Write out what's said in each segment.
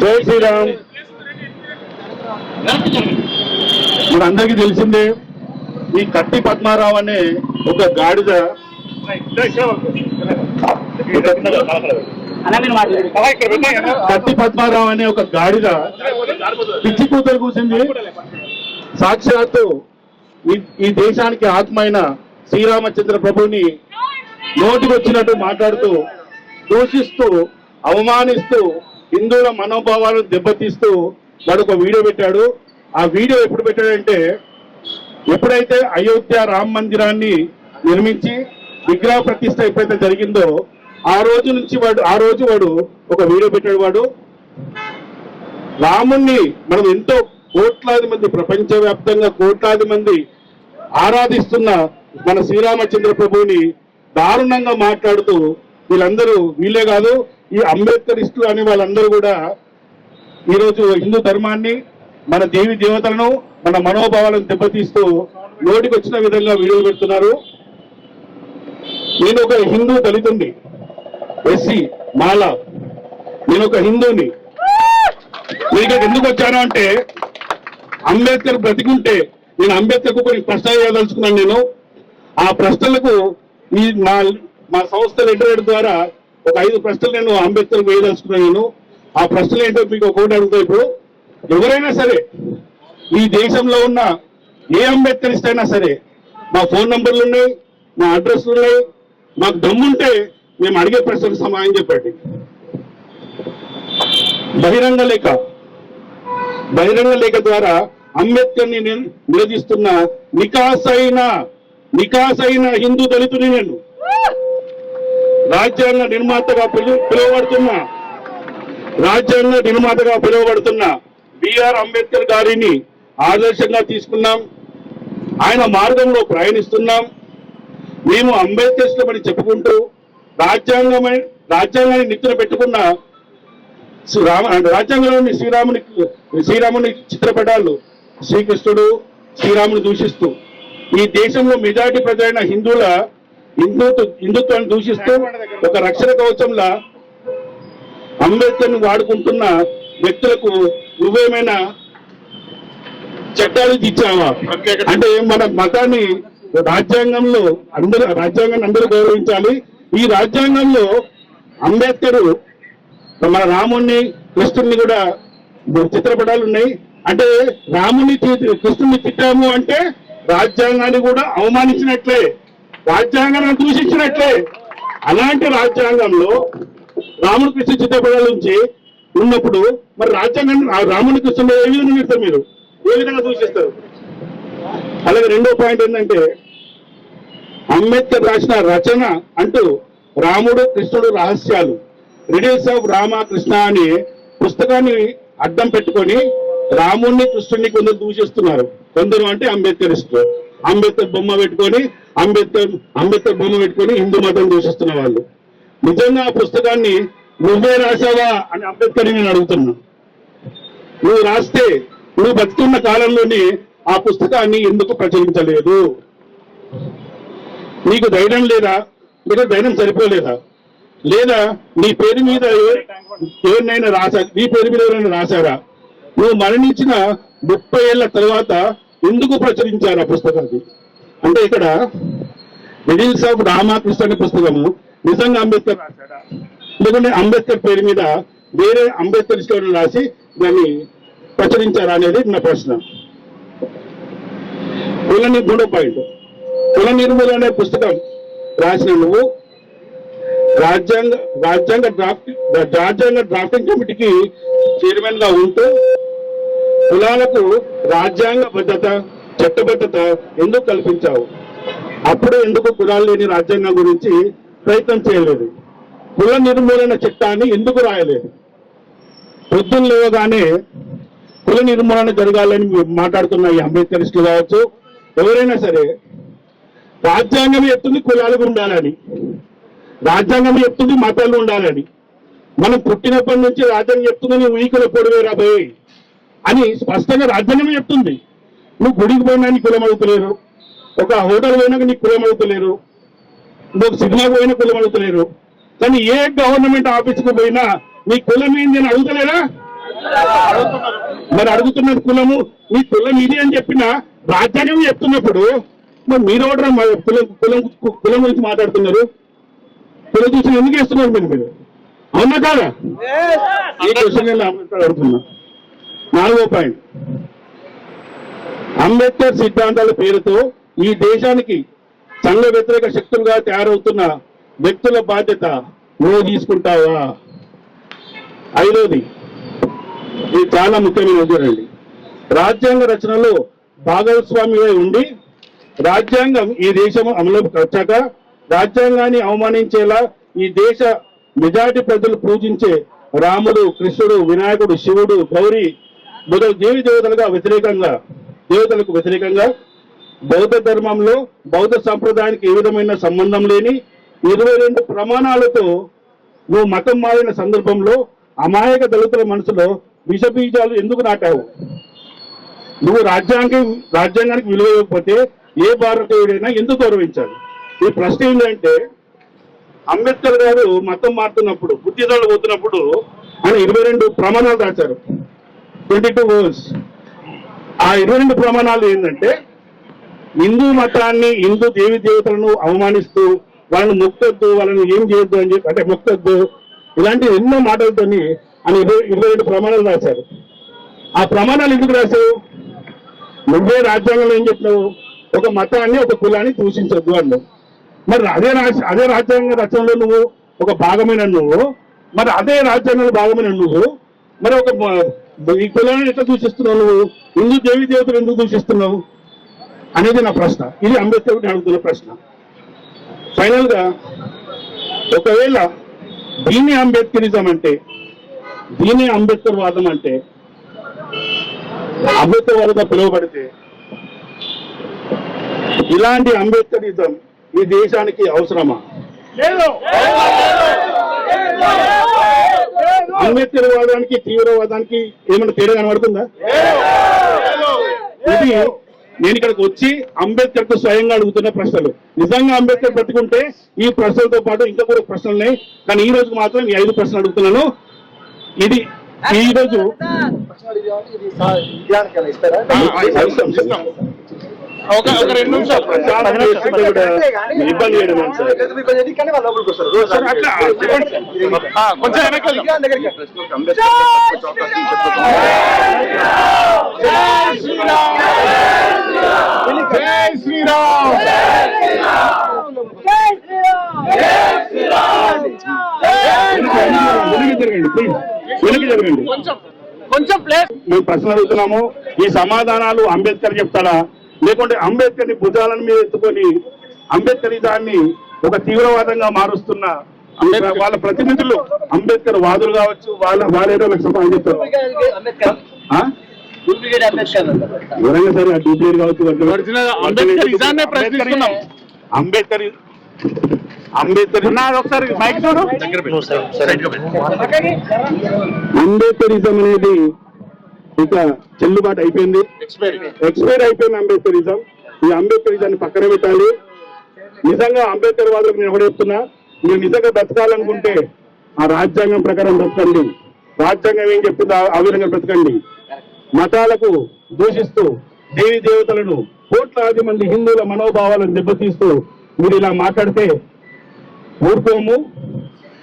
జై శ్రీరామ్. మన తెలిసిందే ఈ కట్టి పద్మారావు అనే ఒక గాడిద కట్టి పద్మారావు అనే ఒక గాడిద పిచ్చి కూతురు కూర్చుంది సాక్షాత్తు ఈ దేశానికి ఆత్మ అయిన శ్రీరామచంద్ర ప్రభుని నోటికి వచ్చినట్టు మాట్లాడుతూ దూషిస్తూ అవమానిస్తూ హిందువుల మనోభావాలను దెబ్బతీస్తూ వాడు ఒక వీడియో పెట్టాడు. ఆ వీడియో ఎప్పుడు పెట్టాడంటే ఎప్పుడైతే అయోధ్య రామ మందిరాన్ని నిర్మించి విగ్రహ ప్రతిష్ట ఎప్పుడైతే జరిగిందో ఆ రోజు నుంచి వాడు ఆ రోజు వాడు ఒక వీడియో పెట్టాడు వాడు. రాముణ్ణి మనం ఎంతో కోట్లాది మంది ప్రపంచవ్యాప్తంగా కోట్లాది మంది ఆరాధిస్తున్న మన శ్రీరామచంద్ర ప్రభువుని దారుణంగా మాట్లాడుతూ వీళ్ళందరూ వీళ్ళే కాదు ఈ అంబేద్కరిస్టులు అనే వాళ్ళందరూ కూడా ఈరోజు హిందూ ధర్మాన్ని మన దేవి దేవతలను మన మనోభావాలను దెబ్బతీస్తూ నోటికి వచ్చిన విధంగా వీడియోలు పెడుతున్నారు. నేను ఒక హిందూ దళితుణ్ణి ఎస్సీ మాల. నేను ఒక హిందూని. నేను ఎందుకు వచ్చాను అంటే అంబేద్కర్ బ్రతికుంటే నేను అంబేద్కర్ కొన్ని ప్రశ్నలు వేయదలుచుకున్నాను నేను. ఆ ప్రశ్నలకు ఈ మా మా సంస్థ లెటర్ ద్వారా ఒక ఐదు ప్రశ్నలు నేను అంబేద్కర్ వేయదలుచుకున్నాను నేను. ఆ ప్రశ్నలు ఏంటో మీకు ఒకటి అడుగుతా ఇప్పుడు. ఎవరైనా సరే ఈ దేశంలో ఉన్న ఏ అంబేద్కరిస్ట్ అయినా సరే మా ఫోన్ నంబర్లు ఉన్నాయి మా అడ్రస్లు ఉన్నాయి మాకు దమ్ముంటే మేము అడిగే ప్రశ్నలకు సమాధానం చెప్పండి. బహిరంగ లేఖ. బహిరంగ లేఖ ద్వారా అంబేద్కర్ని నేను నిలదీస్తున్న నికాసైన నికాసైన హిందూ దళితుని నేను. రాజ్యాంగ నిర్మాతగా పిలువబడుతున్నా పిలువబడుతున్న రాజ్యాంగ నిర్మాతగా పిలువబడుతున్న బిఆర్ అంబేద్కర్ గారిని ఆదర్శంగా తీసుకున్నాం. ఆయన మార్గంలో ప్రయాణిస్తున్నాం. మేము అంబేద్కర్ అని చెప్పుకుంటూ రాజ్యాంగమై రాజ్యాంగాన్ని నిద్ర పెట్టుకున్న రామ రాజ్యాంగంలోని శ్రీరాముని శ్రీరాముని చిత్రపటాలు శ్రీకృష్ణుడు శ్రీరాముని దూషిస్తూ ఈ దేశంలో మెజారిటీ ప్రజలైన హిందువుల హిందుత్వ హిందుత్వాన్ని దూషిస్తూ ఒక రక్షణ కవచంలా అంబేద్కర్ని వాడుకుంటున్న వ్యక్తులకు నువ్వేమైనా చట్టాలు ఇచ్చావా? అంటే మన మతాన్ని రాజ్యాంగంలో అందరూ రాజ్యాంగాన్ని అందరూ గౌరవించాలి. ఈ రాజ్యాంగంలో అంబేద్కర్ మన రాముణ్ణి కృష్ణుణ్ణి కూడా చిత్రపటాలు ఉన్నాయి. అంటే రాముని కృష్ణుని తిట్టాము అంటే రాజ్యాంగాన్ని కూడా అవమానించినట్లే రాజ్యాంగాన్ని దూషించినట్లే. అలాంటి రాజ్యాంగంలో రాముడు కృష్ణ చిత్రపటాల నుంచి ఉన్నప్పుడు మరి రాజ్యాంగాన్ని ఆ రాముని కృష్ణుడు ఏ విధంగా పెడతారు మీరు? ఏ విధంగా దూషిస్తారు? అలాగే రెండో పాయింట్ ఏంటంటే అంబేద్కర్ రాసిన రచన అంటూ రాముడు కృష్ణుడు రహస్యాలు. రిడ్యూస్ ఆఫ్ రామకృష్ణ అని అనే పుస్తకాన్ని అడ్డం పెట్టుకొని రాముణ్ణి కృష్ణుడిని కొందరు దూషిస్తున్నారు. కొందరు అంటే అంబేద్కరిస్టులు అంబేద్కర్ బొమ్మ పెట్టుకొని అంబేద్కర్ అంబేద్కర్ బొమ్మ పెట్టుకొని హిందూ మతం దూషిస్తున్న వాళ్ళు. నిజంగా ఆ పుస్తకాన్ని నువ్వే రాసావా అని అంబేద్కర్ నేను అడుగుతున్నా. నువ్వు రాస్తే నువ్వు బతుకున్న కాలంలోనే ఆ పుస్తకాన్ని ఎందుకు ప్రచురించలేదు? నీకు ధైర్యం లేదా? లేదా ధైర్యం సరిపోలేదా? లేదా నీ పేరు మీద ఎవరినైనా రాసా నీ పేరు మీద ఎవరైనా రాశారా? నువ్వు మరణించిన ముప్పై ఏళ్ళ తర్వాత ఎందుకు ప్రచురించారు ఆ పుస్తకాన్ని అంటే ఇక్కడ మిడిల్స్ ఆఫ్ రామకృష్ణ అనే పుస్తకము నిజంగా అంబేద్కర్ రాశాడా? లేకుంటే అంబేద్కర్ పేరు మీద వేరే అంబేద్కర్ స్టోరీ రాసి దాన్ని ప్రచురించారా అనేది నా ప్రశ్న. కుల ని- మూడో పాయింట్. కుల నిర్మూలన అనే పుస్తకం రాసిన నువ్వు రాజ్యాంగ రాజ్యాంగ డ్రాఫ్ట్ రాజ్యాంగ డ్రాఫ్టింగ్ కమిటీకి చైర్మన్గా ఉంటూ కులాలకు రాజ్యాంగ భద్రత చట్టబద్ధత ఎందుకు కల్పించావు? అప్పుడు ఎందుకు కులాలు లేని రాజ్యాంగం గురించి ప్రయత్నం చేయలేదు? కుల నిర్మూలన చట్టాన్ని ఎందుకు రాయలేదు? పొద్దున్న లేవగానే కుల నిర్మూలన జరగాలని మాట్లాడుతున్న ఈ అంబేద్కరిస్టులు కావచ్చు ఎవరైనా సరే రాజ్యాంగం ఎత్తుంది కులాలకు ఉండాలని. రాజ్యాంగం చెప్తుంది మతాలు ఉండాలని. మనం పుట్టినప్పటి నుంచి రాజ్యాంగం చెప్తుంది నువ్వు ఈకుల పొడివే రాబోయే అని స్పష్టంగా రాజ్యాంగం చెప్తుంది. నువ్వు గుడికి పోయినా నీ కులం అడుగుతలేరు ఒక హోటల్ పోయినాక నీకు కులం అడుగుతలేరు నువ్వు సినిమాకి పోయినా కులం అడుగుతలేరు కానీ ఏ గవర్నమెంట్ ఆఫీస్కి పోయినా నీ కులం ఏంది అని అడుగుతలేరా? మరి అడుగుతున్న కులము మీ కులం ఇది అని చెప్పిన రాజ్యాంగం చెప్తున్నప్పుడు మరి మీరు కూడా కులం కులం కులం గురించి మాట్లాడుతున్నారు? చూసిన ఎందుకు వేస్తున్నారు మీరు మీరు? అవునా కాదా? ఈ క్వశ్చన్ అడుగుతున్నా. నాలుగో పాయింట్. అంబేద్కర్ సిద్ధాంతాల పేరుతో ఈ దేశానికి సంఘ వ్యతిరేక శక్తులుగా తయారవుతున్న వ్యక్తుల బాధ్యత నువ్వు తీసుకుంటావా? ఐదోది ఇది చాలా ముఖ్యమైన చూడండి రాజ్యాంగ రచనలో భాగస్వామ్యమై ఉండి రాజ్యాంగం ఈ దేశం అమలులోకి వచ్చాక రాజ్యాంగాన్ని అవమానించేలా ఈ దేశ మెజార్టీ ప్రజలు పూజించే రాముడు కృష్ణుడు వినాయకుడు శివుడు గౌరీ మొదలు దేవి దేవతలుగా వ్యతిరేకంగా దేవతలకు వ్యతిరేకంగా బౌద్ధ ధర్మంలో బౌద్ధ సంప్రదాయానికి ఏ విధమైన సంబంధం లేని ఇరవై రెండు ప్రమాణాలతో నువ్వు మతం మారిన సందర్భంలో అమాయక దళితుల మనసులో విషబీజాలు ఎందుకు నాటావు? నువ్వు రాజ్యాంగం రాజ్యాంగానికి విలువ ఇవ్వకపోతే ఏ భారతీయుడైనా ఎందుకు గౌరవించాలి? ఈ ప్రశ్న ఏంటంటే అంబేద్కర్ గారు మతం మారుతున్నప్పుడు బుద్ధిదాలు పోతున్నప్పుడు ఆయన ఇరవై రెండు ప్రమాణాలు రాశారు. ట్వంటీ టూ వర్డ్స్ ఆ ఇరవై రెండు ప్రమాణాలు ఏంటంటే హిందూ మతాన్ని హిందూ దేవి దేవతలను అవమానిస్తూ వాళ్ళని మొక్కొద్దు వాళ్ళని ఏం చేయొద్దు అని చెప్పి అంటే మొక్కొద్దు ఇలాంటి ఎన్నో మాటలతోని అని ఇరవై ఇరవై రెండు ప్రమాణాలు రాశారు. ఆ ప్రమాణాలు ఎందుకు రాశావు నువ్వే రాజ్యాంగంలో ఏం చెప్పినావు? ఒక మతాన్ని ఒక కులాన్ని దూషించొద్దు అన్నావు. మరి అదే అదే రాజ్యాంగ రచనలో నువ్వు ఒక భాగమైన నువ్వు మరి అదే రాజ్యాంగంలో భాగమైన నువ్వు మరి ఒక ఈ కులాన్ని ఎట్లా దూషిస్తున్నావు నువ్వు? హిందూ దేవి దేవతలు ఎందుకు దూషిస్తున్నావు? అనేది నా ప్రశ్న. ఇది అంబేద్కర్ అడుగుతున్న ప్రశ్న. ఫైనల్గా ఒకవేళ దీని అంబేద్కరిజం అంటే దీని అంబేద్కర్ వాదం అంటే అంబేద్కర్ వాదంగా పిలువబడితే ఇలాంటి అంబేద్కరిజం ఈ దేశానికి అవసరమా? అంబేద్కర్ వాదానికి తీవ్రవాదానికి ఏమైనా తేడా కనబడుతుందా? ఇది నేను ఇక్కడికి వచ్చి అంబేద్కర్కు స్వయంగా అడుగుతున్న ప్రశ్నలు. నిజంగా అంబేద్కర్ బ్రతుకుంటే ఈ ప్రశ్నలతో పాటు ఇంకా కూడా ప్రశ్నలు ఉన్నాయి. కానీ ఈ రోజు మాత్రం ఈ ఐదు ప్రశ్నలు అడుగుతున్నాను. ఇది ఈ రోజు ఒక ఒక రెండు నిమిషాలు ఇబ్బంది చేయడం సార్? అట్లా కొంచెం. జై శ్రీరామ్ వెనక్కి జరగండి కొంచెం కొంచెం ప్లేస్ మేము ప్రశ్న అడుగుతున్నాము ఈ సమాధానాలు అంబేద్కర్ చెప్తారా లేకుంటే అంబేద్కర్ని భుజాలను మీద ఎత్తుకొని అంబేద్కర్ దాన్ని ఒక తీవ్రవాదంగా మారుస్తున్న అంబేద్కర్- వాళ్ళ ప్రతినిధులు అంబేద్కర్ వాదులు కావచ్చు వాళ్ళ వాళ్ళేదో సమాధానం చెప్తారు? ఎవరైనా సరే డూప్లికేట్ కావచ్చు అంబేద్కర్. అంబేద్కర్ అంబేద్కరిజం అనేది ఇక చెల్లుబాటు అయిపోయింది. ఎక్స్పైర్ అయిపోయిన అంబేద్కరిజం ఈ అంబేద్కరిజాన్ని పక్కన పెట్టాలి నిజంగా అంబేద్కర్ వాళ్ళకి నేను ఒకటి చెప్తున్నా మీరు నిజంగా బ్రతకాలనుకుంటే ఆ రాజ్యాంగం ప్రకారం బ్రతకండి. రాజ్యాంగం ఏం చెప్తుందో ఆ విధంగా బ్రతకండి. మతాలకు దూషిస్తూ దేవి దేవతలను కోట్లాది మంది హిందువుల మనోభావాలను దెబ్బతీస్తూ మీరు ఇలా మాట్లాడితే ఊరుకోము.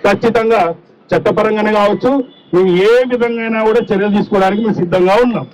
ఖచ్చితంగా చట్టపరంగానే కావచ్చు మేము ఏ విధంగా కూడా చర్యలు తీసుకోవడానికి మేము సిద్ధంగా ఉన్నాం.